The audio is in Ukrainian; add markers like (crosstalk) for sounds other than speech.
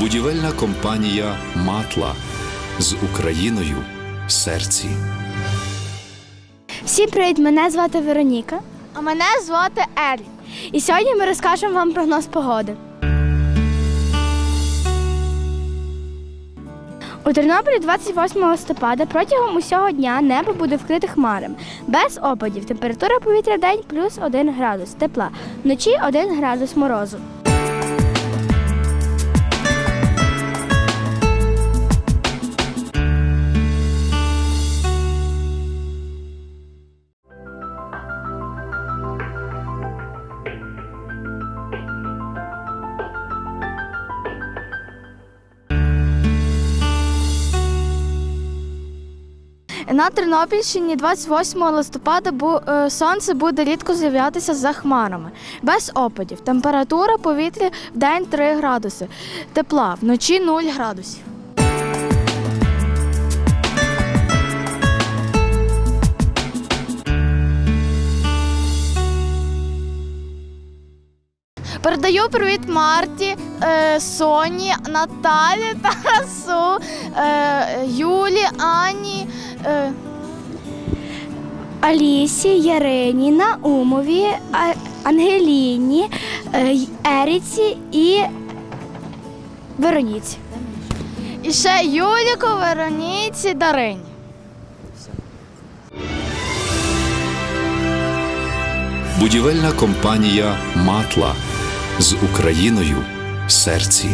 Будівельна компанія Матла з Україною в серці. Всім привіт! Мене звати Вероніка. А мене звати Елі. І сьогодні ми розкажемо вам прогноз погоди. У Тернополі 28 листопада протягом усього дня небо буде вкрите хмарами. Без опадів. Температура повітря в день плюс 1 градус тепла. Вночі 1 градус морозу. На Тернопільщині 28 листопада е, сонце буде рідко з'являтися за хмарами, без опадів. Температура повітря в день 3 градуси, тепла, вночі 0 градусів. Передаю привіт Марті, е, Соні, Наталі, (laughs) Тарасу, е, Юлі, Ані. Е, Алісі, Ярині, Наумові, А- Ангеліні, е, Еріці і Вероніці. і ще Юліку, Вероніці, Дарині. Будівельна компанія Матла з Україною в серці.